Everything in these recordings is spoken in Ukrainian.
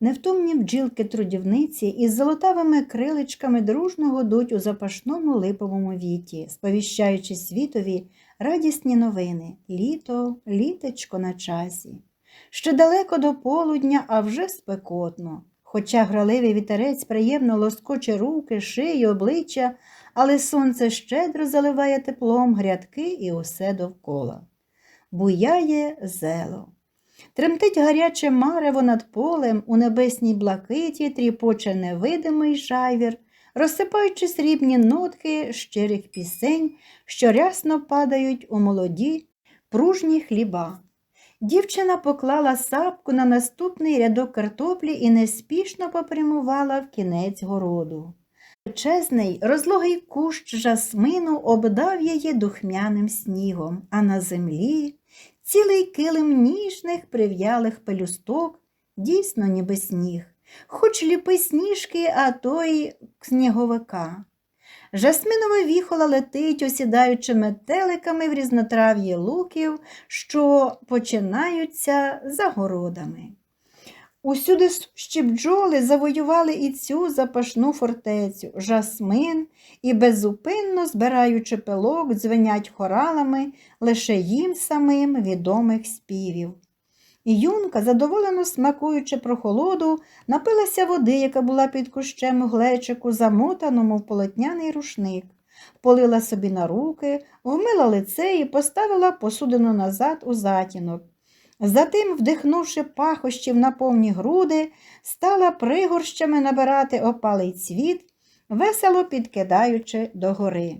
Невтомні бджілки трудівниці із золотавими криличками дружно гудуть у запашному липовому віті, сповіщаючи світові радісні новини літо, літечко на часі. Ще далеко до полудня, а вже спекотно. Хоча граливий вітерець приємно лоскоче руки, шию, обличчя, але сонце щедро заливає теплом грядки і усе довкола. Буяє зело. Тремтить гаряче марево над полем, у небесній блакиті тріпоче невидимий жайвір, розсипаючи срібні нотки щирих пісень, що рясно падають у молоді, пружні хліба. Дівчина поклала сапку на наступний рядок картоплі і неспішно попрямувала в кінець городу. Величезний, розлогий кущ жасмину обдав її духмяним снігом, а на землі цілий килим ніжних прив'ялих пелюсток, дійсно ніби сніг, хоч ліпи сніжки, а то й сніговика. Жасминова віхола летить, осідаючи метеликами в різнотрав'ї луків, що починаються за городами. Усюди сущі бджоли завоювали і цю запашну фортецю, жасмин, і беззупинно, збираючи пилок, дзвенять хоралами лише їм самим відомих співів. І Юнка, задоволено смакуючи прохолоду, напилася води, яка була під кущем у глечику, замотаному в полотняний рушник, полила собі на руки, вмила лице і поставила посудину назад у затінок. Затим, вдихнувши пахощів на повні груди, стала пригорщами набирати опалий цвіт, весело підкидаючи догори.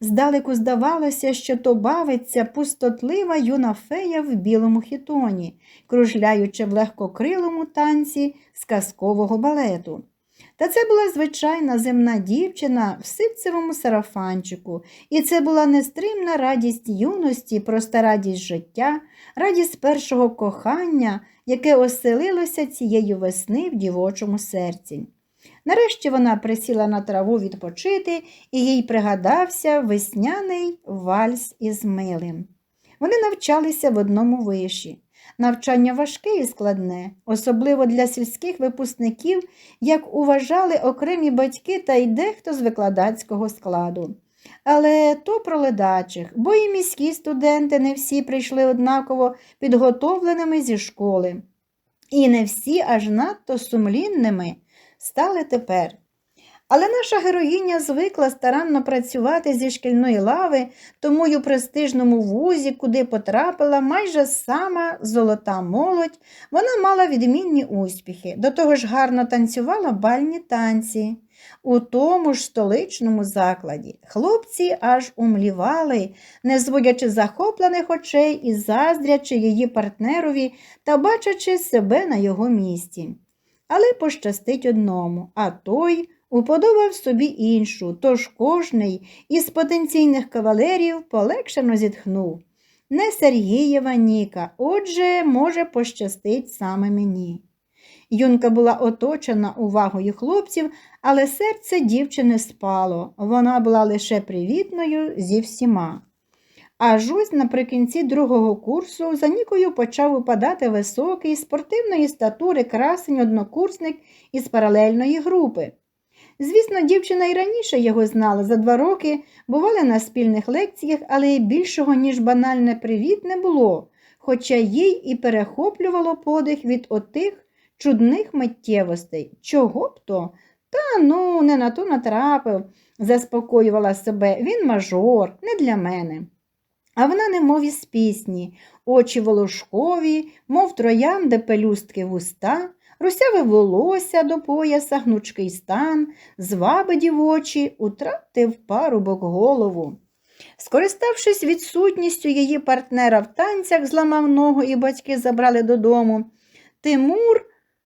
Здалеку здавалося, що то бавиться пустотлива юна фея в білому хітоні, кружляючи в легкокрилому танці з казкового балету. Та це була звичайна земна дівчина в ситцевому сарафанчику, і це була нестримна радість юності, проста радість життя, радість першого кохання, яке оселилося цієї весни в дівочому серці. Нарешті вона присіла на траву відпочити, і їй пригадався весняний вальс із милим. Вони навчалися в одному виші. Навчання важке і складне, особливо для сільських випускників, як уважали окремі батьки та й дехто з викладацького складу. Але то про ледачих, бо і міські студенти не всі прийшли однаково підготовленими зі школи. І не всі аж надто сумлінними стали тепер. Але наша героїня звикла старанно працювати зі шкільної лави, тому й у престижному вузі, куди потрапила майже сама золота молодь, вона мала відмінні успіхи, до того ж гарно танцювала бальні танці. У тому ж столичному закладі хлопці аж умлівали, не зводячи захоплених очей і заздрячи її партнерові та бачачи себе на його місці. Але пощастить одному, а той уподобав собі іншу, тож кожний із потенційних кавалерів полегшено зітхнув. Не Сергієва Ніка, отже, може, пощастить саме мені. Юнка була оточена увагою хлопців, але серце дівчини спало, вона була лише привітною зі всіма. Аж ось наприкінці другого курсу за Нікою почав упадати високий спортивної статури красень однокурсник із паралельної групи. Звісно, дівчина і раніше його знала за два роки, бували на спільних лекціях, але й більшого, ніж банальне привіт, не було, хоча їй і перехоплювало подих від отих чудних миттєвостей. Чого б то? Та ну, не на то натрапив, заспокоювала себе. Він мажор, не для мене. А вона немов із пісні, очі волошкові, мов троянди пелюстки вуста, русяве волосся до пояса, гнучкий стан, зваби дівочі, утратив парубок голову. Скориставшись відсутністю її партнера в танцях, зламав ногу і батьки забрали додому, Тимур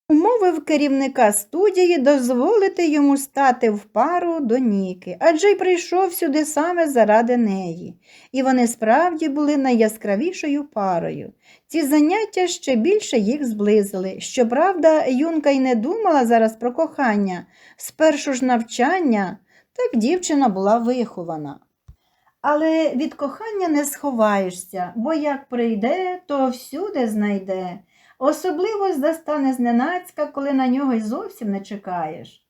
умовив керівника студії дозволити йому стати в пару до Ніки, адже й прийшов сюди саме заради неї. І вони справді були найяскравішою парою. Ці заняття ще більше їх зблизили. Щоправда, Юнка й не думала зараз про кохання. Спершу ж навчання, так дівчина була вихована. Але від кохання не сховаєшся, бо як прийде, то всюди знайде. Особливо застане зненацька, коли на нього й зовсім не чекаєш.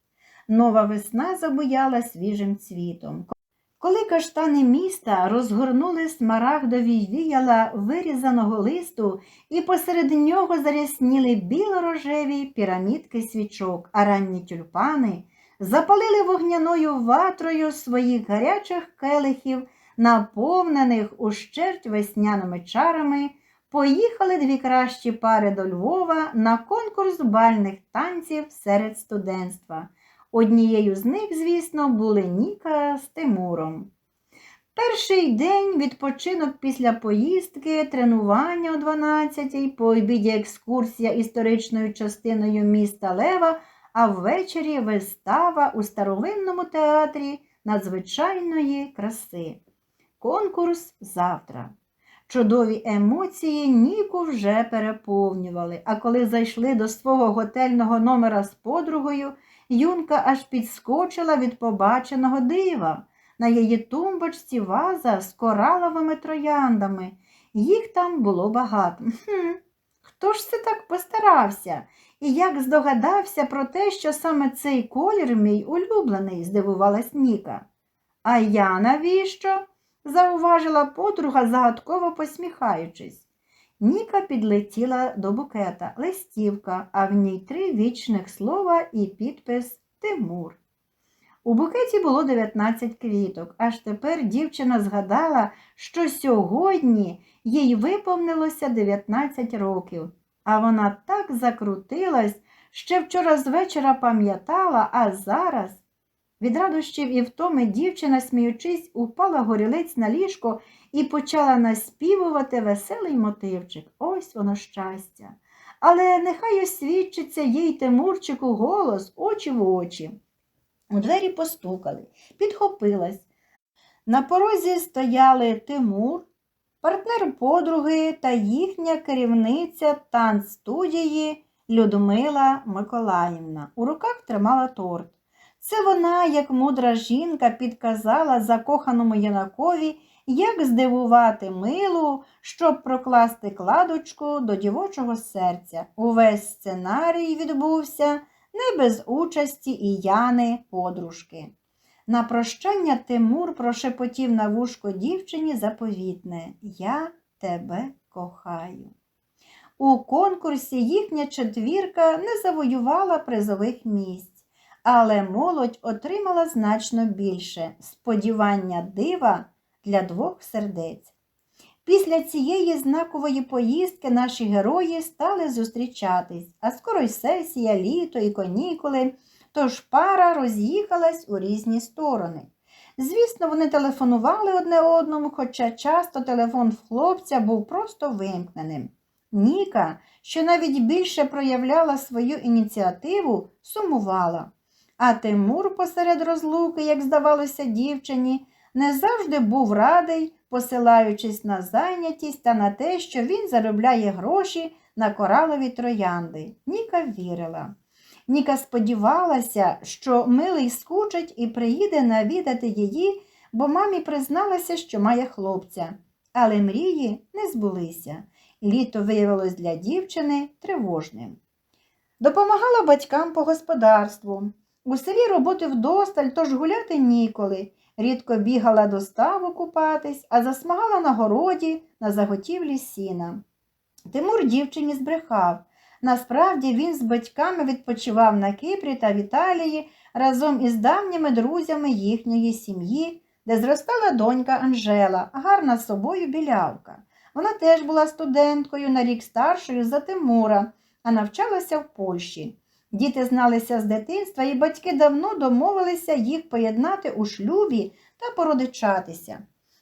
Нова весна забуяла свіжим цвітом. Коли каштани міста розгорнули смарагдові віяла вирізаного листу, і посеред нього зарясніли біло-рожеві пірамідки свічок, а ранні тюльпани запалили вогняною ватрою своїх гарячих келихів, наповнених ущерть весняними чарами, поїхали дві кращі пари до Львова на конкурс бальних танців серед студентства. Однією з них, звісно, були Ніка з Тимуром. Перший день відпочинок після поїздки, тренування о 12-й, по обіді екскурсія історичною частиною міста Лева, а ввечері вистава у старовинному театрі надзвичайної краси. Конкурс завтра. Чудові емоції Ніку вже переповнювали, а коли зайшли до свого готельного номера з подругою, Юнка аж підскочила від побаченого дива. На її тумбочці ваза з кораловими трояндами. Їх там було багато. Хм, Хто ж це так постарався? І як здогадався про те, що саме цей колір мій улюблений, здивувалась Ніка. А я навіщо? Зауважила подруга, загадково посміхаючись. Ніка підлетіла до букета, листівка, а в ній три вічних слова і підпис Тимур. У букеті було 19 квіток, аж тепер дівчина згадала, що сьогодні їй виповнилося 19 років, а вона так закрутилась, ще вчора з вечора пам'ятала, а зараз. Від радощів і втоми дівчина, сміючись, упала горілиць на ліжко і почала наспівувати веселий мотивчик. Ось воно щастя. Але нехай освідчиться їй Тимурчику голос очі в очі. У двері постукали, підхопилась. На порозі стояли Тимур, партнер подруги та їхня керівниця танцстудії Людмила Миколаївна. У руках тримала торт. Це вона, як мудра жінка, підказала закоханому юнакові, як здивувати милу, щоб прокласти кладочку до дівочого серця. Увесь сценарій відбувся не без участі і Яни подружки. На прощання Тимур прошепотів на вушко дівчині заповітне Я тебе кохаю. У конкурсі їхня четвірка не завоювала призових місць але молодь отримала значно більше сподівання дива для двох сердець. Після цієї знакової поїздки наші герої стали зустрічатись, а скоро й сесія, літо і канікули, тож пара роз'їхалась у різні сторони. Звісно, вони телефонували одне одному, хоча часто телефон в хлопця був просто вимкненим. Ніка, що навіть більше проявляла свою ініціативу, сумувала. А Тимур посеред розлуки, як здавалося дівчині, не завжди був радий, посилаючись на зайнятість та на те, що він заробляє гроші на коралові троянди. Ніка вірила. Ніка сподівалася, що милий скучить і приїде навідати її, бо мамі призналася, що має хлопця. Але мрії не збулися. Літо виявилось для дівчини тривожним. Допомагала батькам по господарству. У селі роботи вдосталь, тож гуляти ніколи. Рідко бігала до ставу купатись, а засмагала на городі на заготівлі сіна. Тимур дівчині збрехав. Насправді він з батьками відпочивав на Кипрі та в Італії разом із давніми друзями їхньої сім'ї, де зростала донька Анжела, гарна з собою білявка. Вона теж була студенткою на рік старшою за Тимура, а навчалася в Польщі. Діти зналися з дитинства, і батьки давно домовилися їх поєднати у шлюбі та породичатися.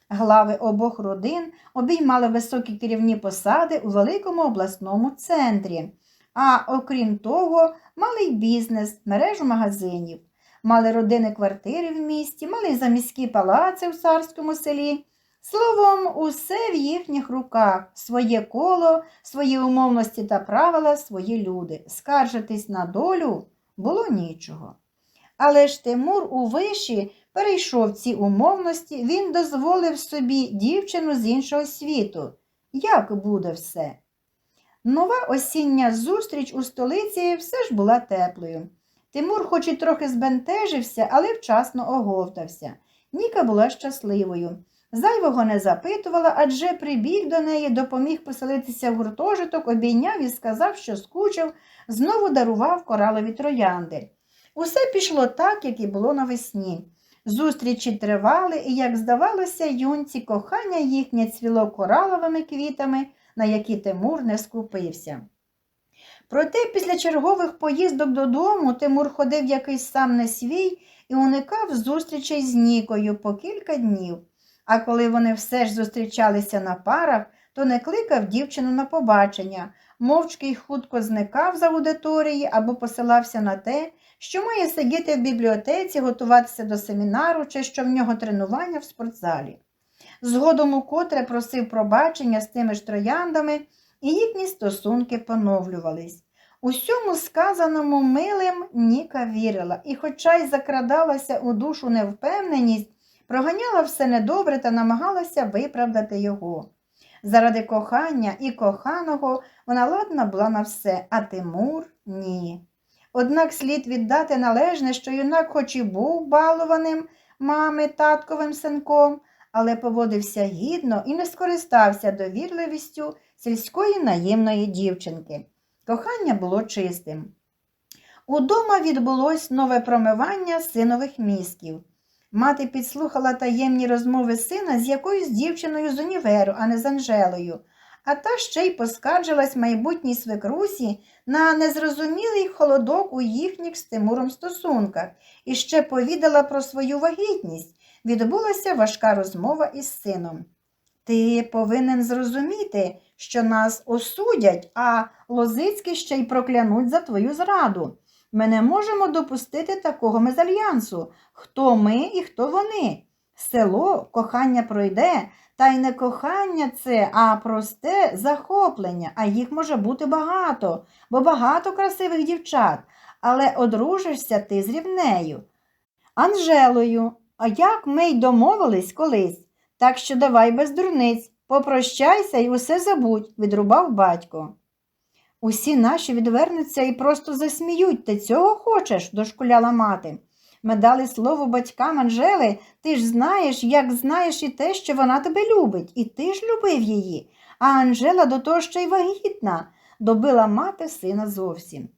Глави обох родин обіймали високі керівні посади у великому обласному центрі, а окрім того, мали й бізнес, мережу магазинів, мали родини квартири в місті, мали й заміські палаци в царському селі. Словом, усе в їхніх руках, своє коло, свої умовності та правила, свої люди. Скаржитись на долю було нічого. Але ж Тимур у виші перейшов ці умовності, він дозволив собі дівчину з іншого світу. Як буде все? Нова осіння зустріч у столиці все ж була теплою. Тимур хоч і трохи збентежився, але вчасно оговтався. Ніка була щасливою. Зайвого не запитувала, адже прибіг до неї, допоміг поселитися в гуртожиток, обійняв і сказав, що скучив, знову дарував коралові троянди. Усе пішло так, як і було навесні. Зустрічі тривали, і, як здавалося, юнці кохання їхнє цвіло кораловими квітами, на які Тимур не скупився. Проте після чергових поїздок додому Тимур ходив якийсь сам не свій і уникав зустрічей з Нікою по кілька днів. А коли вони все ж зустрічалися на парах, то не кликав дівчину на побачення, мовчки й хутко зникав з аудиторії або посилався на те, що має сидіти в бібліотеці, готуватися до семінару чи що в нього тренування в спортзалі. Згодом укотре просив пробачення з тими ж трояндами, і їхні стосунки поновлювались. Усьому сказаному милим Ніка вірила, і, хоча й закрадалася у душу невпевненість, проганяла все недобре та намагалася виправдати його. Заради кохання і коханого вона ладна була на все, а Тимур ні. Однак слід віддати належне, що юнак хоч і був балованим мами татковим синком, але поводився гідно і не скористався довірливістю сільської наємної дівчинки. Кохання було чистим. Удома відбулось нове промивання синових мізків. Мати підслухала таємні розмови сина з якоюсь дівчиною з універу, а не з Анжелою, а та ще й поскаржилась майбутній свекрусі на незрозумілий холодок у їхніх з Тимуром стосунках і ще повідала про свою вагітність. Відбулася важка розмова із сином. Ти повинен зрозуміти, що нас осудять, а Лозицькі ще й проклянуть за твою зраду. Ми не можемо допустити такого мезальянсу. Хто ми і хто вони? Село кохання пройде, та й не кохання це, а просте захоплення, а їх може бути багато, бо багато красивих дівчат, але одружишся ти з рівнею. Анжелою, а як ми й домовились колись, так що давай без дурниць, попрощайся і усе забудь, відрубав батько. Усі наші відвернуться і просто засміють. Ти цього хочеш? дошкуляла мати. Ми дали слово батькам Анжели, ти ж знаєш, як знаєш і те, що вона тебе любить, і ти ж любив її. А Анжела до того ще й вагітна, добила мати сина зовсім.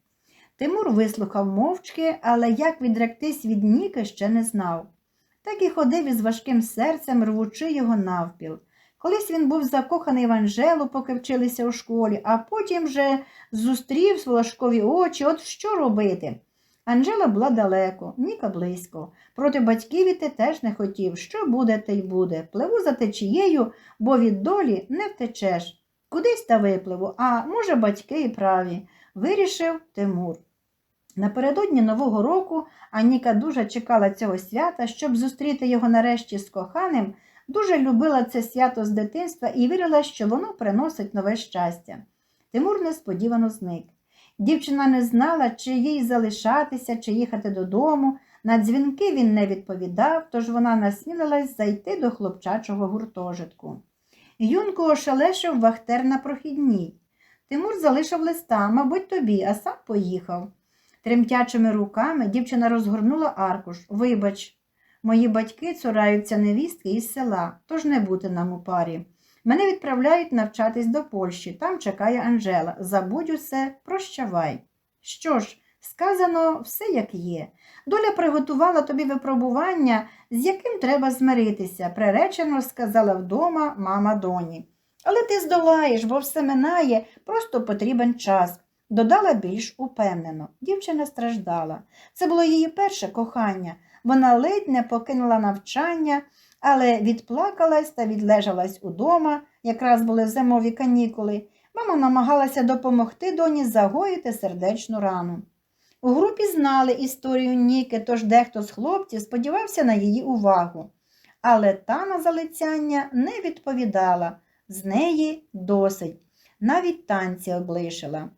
Тимур вислухав мовчки, але як відректись від Ніки ще не знав. Так і ходив із важким серцем, рвучи його навпіл. Колись він був закоханий в Анжелу, поки вчилися у школі, а потім вже зустрів волошкові очі, от що робити. Анжела була далеко, Ніка близько. Проти батьків іти теж не хотів. Що буде, те й буде. Пливу за течією, бо від долі не втечеш. Кудись та випливу, а може, батьки і праві, вирішив Тимур. Напередодні Нового року Аніка дуже чекала цього свята, щоб зустріти його нарешті з коханим, дуже любила це свято з дитинства і вірила, що воно приносить нове щастя. Тимур несподівано зник. Дівчина не знала, чи їй залишатися, чи їхати додому. На дзвінки він не відповідав, тож вона насмілилась зайти до хлопчачого гуртожитку. Юнку ошелешив вахтер на прохідній. Тимур залишив листа, мабуть, тобі, а сам поїхав. Тремтячими руками дівчина розгорнула аркуш. Вибач, мої батьки цураються невістки із села, тож не бути нам у парі. Мене відправляють навчатись до Польщі, там чекає Анжела. Забудь усе, прощавай. Що ж, сказано все, як є. Доля приготувала тобі випробування, з яким треба змиритися, приречено сказала вдома мама доні. Але ти здолаєш, бо все минає, просто потрібен час. Додала більш упевнено. Дівчина страждала. Це було її перше кохання. Вона ледь не покинула навчання, але відплакалась та відлежалась удома, якраз були зимові канікули. Мама намагалася допомогти доні загоїти сердечну рану. У групі знали історію Ніки, тож дехто з хлопців сподівався на її увагу. Але та на залицяння не відповідала, з неї досить, навіть танці облишила.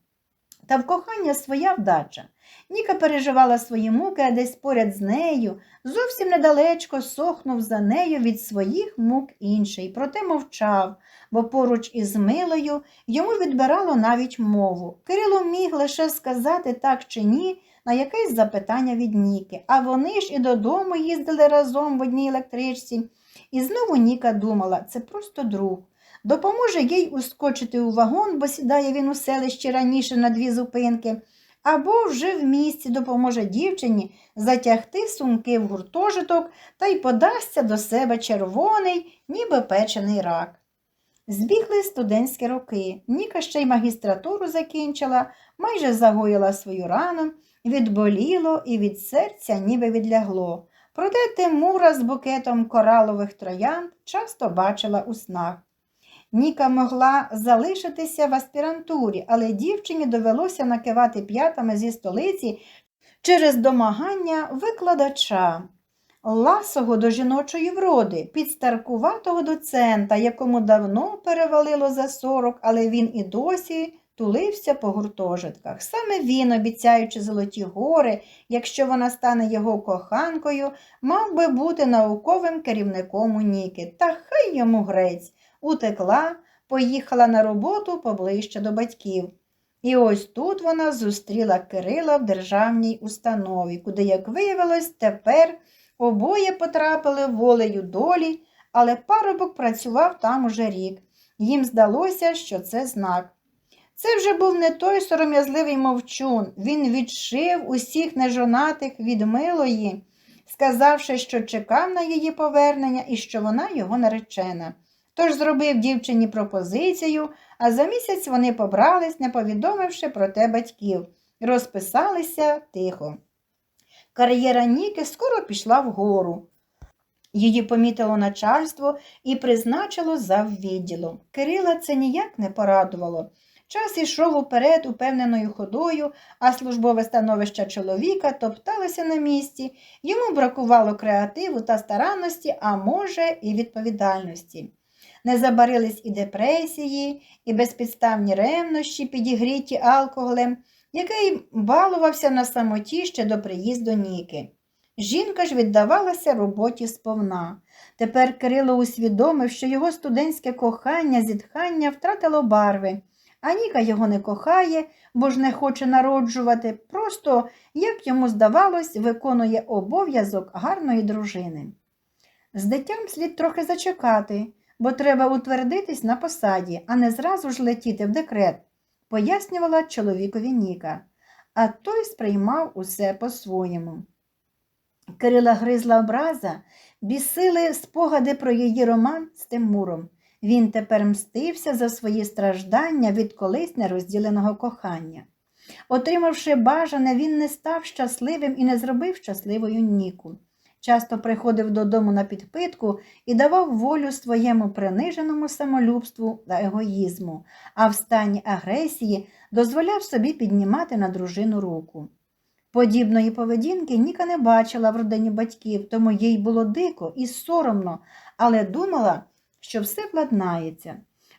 Та в кохання своя вдача. Ніка переживала свої муки, а десь поряд з нею, зовсім недалечко сохнув за нею від своїх мук інший, проте мовчав, бо поруч із милою йому відбирало навіть мову. Кирило міг лише сказати так чи ні на якесь запитання від Ніки, а вони ж і додому їздили разом в одній електричці. І знову Ніка думала, це просто друг. Допоможе їй ускочити у вагон, бо сідає він у селищі раніше на дві зупинки, або вже в місті допоможе дівчині затягти сумки в гуртожиток та й подасться до себе червоний, ніби печений рак. Збігли студентські роки. Ніка ще й магістратуру закінчила, майже загоїла свою рану, відболіло і від серця ніби відлягло. Проте Тимура з букетом коралових троянд часто бачила у снах. Ніка могла залишитися в аспірантурі, але дівчині довелося накивати п'ятами зі столиці через домагання викладача, ласого до жіночої вроди, підстаркуватого доцента, якому давно перевалило за сорок, але він і досі тулився по гуртожитках. Саме він, обіцяючи золоті гори, якщо вона стане його коханкою, мав би бути науковим керівником у Ніки. Та хай йому грець утекла, поїхала на роботу поближче до батьків. І ось тут вона зустріла Кирила в державній установі, куди, як виявилось, тепер обоє потрапили волею долі, але парубок працював там уже рік. Їм здалося, що це знак. Це вже був не той сором'язливий мовчун. Він відшив усіх нежонатих від милої, сказавши, що чекав на її повернення і що вона його наречена. Тож зробив дівчині пропозицію, а за місяць вони побрались, не повідомивши про те батьків, розписалися тихо. Кар'єра Ніки скоро пішла вгору. Її помітило начальство і призначило заввідділом. Кирила це ніяк не порадувало. Час ішов уперед упевненою ходою, а службове становище чоловіка топталося на місці, йому бракувало креативу та старанності, а може, і відповідальності. Не забарились і депресії, і безпідставні ревнощі, підігріті алкоголем, який балувався на самоті ще до приїзду Ніки. Жінка ж віддавалася роботі сповна. Тепер Кирило усвідомив, що його студентське кохання, зітхання втратило барви, а Ніка його не кохає, бо ж не хоче народжувати, просто, як йому здавалось, виконує обов'язок гарної дружини. З дитям слід трохи зачекати, бо треба утвердитись на посаді, а не зразу ж летіти в декрет, пояснювала чоловікові Ніка, а той сприймав усе по-своєму. Кирила гризла образа, бісили спогади про її роман з Тимуром. Він тепер мстився за свої страждання від колись нерозділеного кохання. Отримавши бажане, він не став щасливим і не зробив щасливою Ніку. Часто приходив додому на підпитку і давав волю своєму приниженому самолюбству та егоїзму, а в стані агресії дозволяв собі піднімати на дружину руку. Подібної поведінки Ніка не бачила в родині батьків, тому їй було дико і соромно, але думала, що все владнається.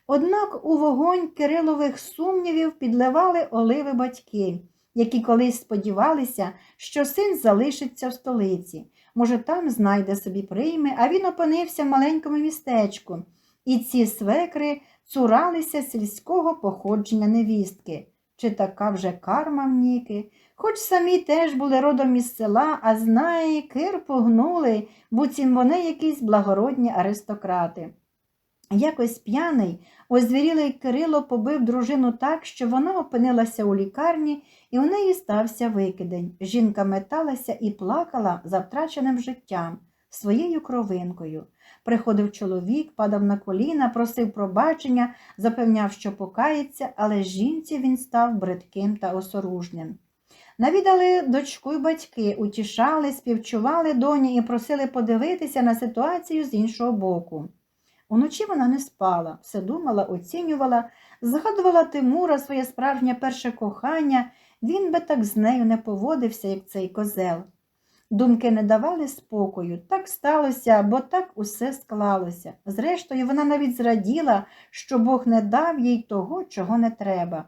Однак у вогонь Кирилових сумнівів підливали оливи батьки, які колись сподівалися, що син залишиться в столиці. Може, там знайде собі прийми, а він опинився в маленькому містечку, і ці свекри цуралися сільського походження невістки. Чи така вже карма в Ніки? Хоч самі теж були родом із села, а знає, кир погнули, буцім вони якісь благородні аристократи. Якось п'яний, озвірілий Кирило побив дружину так, що вона опинилася у лікарні, і у неї стався викидень. Жінка металася і плакала за втраченим життям, своєю кровинкою. Приходив чоловік, падав на коліна, просив пробачення, запевняв, що покається, але жінці він став бридким та осоружним. Навідали дочку й батьки, утішали, співчували доні і просили подивитися на ситуацію з іншого боку. Уночі вона не спала, все думала, оцінювала, згадувала Тимура своє справжнє перше кохання, він би так з нею не поводився, як цей козел. Думки не давали спокою, так сталося, бо так усе склалося. Зрештою, вона навіть зраділа, що Бог не дав їй того, чого не треба.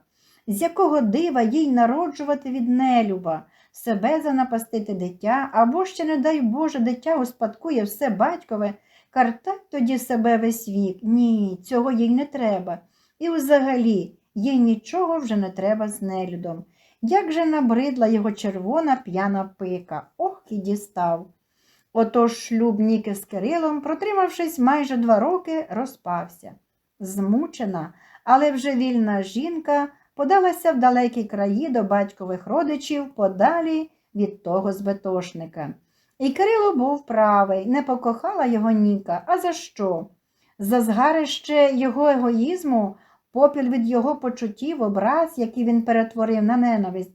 з якого дива їй народжувати від нелюба, себе занапастити дитя, або ще, не дай Боже, дитя успадкує все батькове, картать тоді себе весь вік. Ні, цього їй не треба. І взагалі їй нічого вже не треба з нелюдом. Як же набридла його червона п'яна пика, ох і дістав. Отож шлюб Ніки з Кирилом, протримавшись майже два роки, розпався. Змучена, але вже вільна жінка подалася в далекі краї до батькових родичів подалі від того збетошника. І Кирило був правий, не покохала його Ніка. А за що? За згарище його егоїзму, попіл від його почуттів, образ, який він перетворив на ненависть.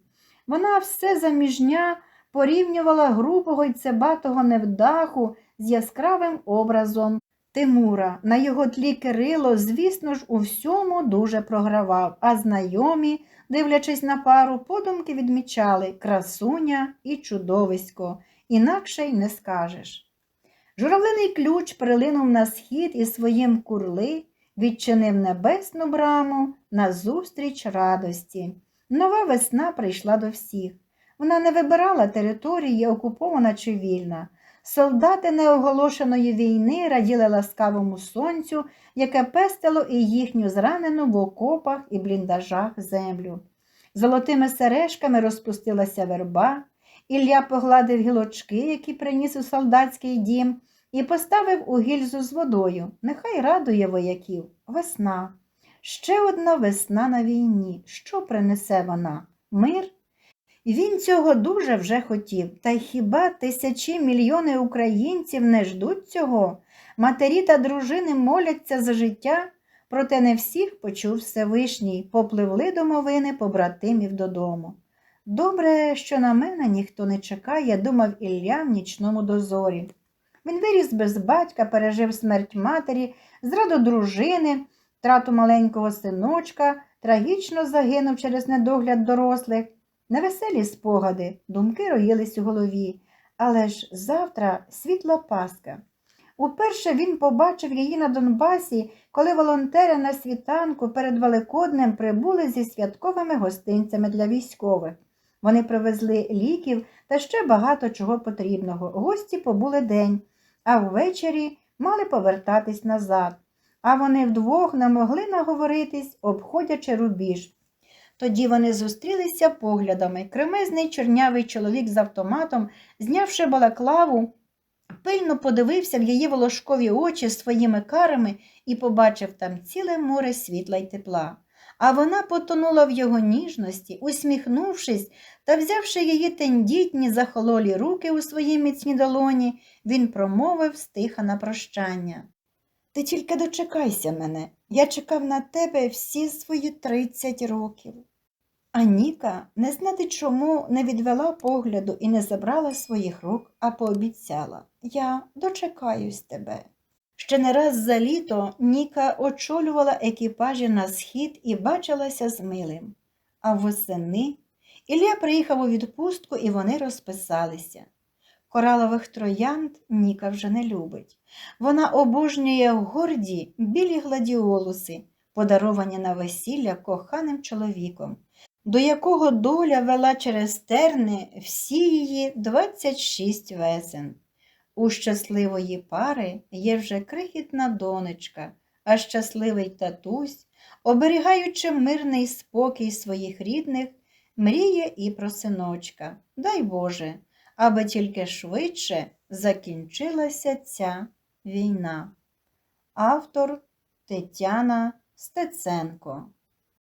Вона все заміжня порівнювала грубого й цебатого невдаху з яскравим образом Тимура. На його тлі Кирило, звісно ж, у всьому дуже програвав, а знайомі, дивлячись на пару, подумки відмічали красуня і чудовисько, інакше й не скажеш. Журавлиний ключ прилинув на схід і своїм курли відчинив небесну браму назустріч радості. Нова весна прийшла до всіх. Вона не вибирала території, окупована чи вільна. Солдати неоголошеної війни раділи ласкавому сонцю, яке пестило і їхню зранену в окопах і бліндажах землю. Золотими сережками розпустилася верба, Ілля погладив гілочки, які приніс у солдатський дім, і поставив у гільзу з водою. Нехай радує вояків. Весна. Ще одна весна на війні. Що принесе вона? Мир? Він цього дуже вже хотів. Та й хіба тисячі мільйони українців не ждуть цього? Матері та дружини моляться за життя, проте не всіх почув Всевишній, попливли домовини побратимів додому. Добре, що на мене ніхто не чекає, думав Ілля в нічному дозорі. Він виріс без батька, пережив смерть матері, зраду дружини, втрату маленького синочка, трагічно загинув через недогляд дорослих. Невеселі спогади, думки роїлись у голові, але ж завтра світла Пасха. Уперше він побачив її на Донбасі, коли волонтери на світанку перед Великоднем прибули зі святковими гостинцями для військових. Вони привезли ліків та ще багато чого потрібного. Гості побули день, а ввечері мали повертатись назад. А вони вдвох не могли наговоритись, обходячи рубіж. Тоді вони зустрілися поглядами. Кремезний чорнявий чоловік з автоматом, знявши балаклаву, пильно подивився в її волошкові очі своїми карами і побачив там ціле море світла й тепла. А вона потонула в його ніжності, усміхнувшись та взявши її тендітні захололі руки у свої міцні долоні, він промовив стиха на прощання. Ти тільки дочекайся мене, я чекав на тебе всі свої тридцять років. А Ніка, не знати чому, не відвела погляду і не забрала своїх рук, а пообіцяла Я дочекаюсь тебе. Ще не раз за літо Ніка очолювала екіпажі на схід і бачилася з милим. А восени Ілля приїхав у відпустку і вони розписалися. Коралових троянд Ніка вже не любить. Вона обожнює горді білі гладіолуси, подаровані на весілля коханим чоловіком, до якого доля вела через терни всі її 26 весен. У щасливої пари є вже крихітна донечка, а щасливий татусь, оберігаючи мирний спокій своїх рідних, мріє і про синочка. Дай Боже, аби тільки швидше закінчилася ця війна. Автор Тетяна Стеценко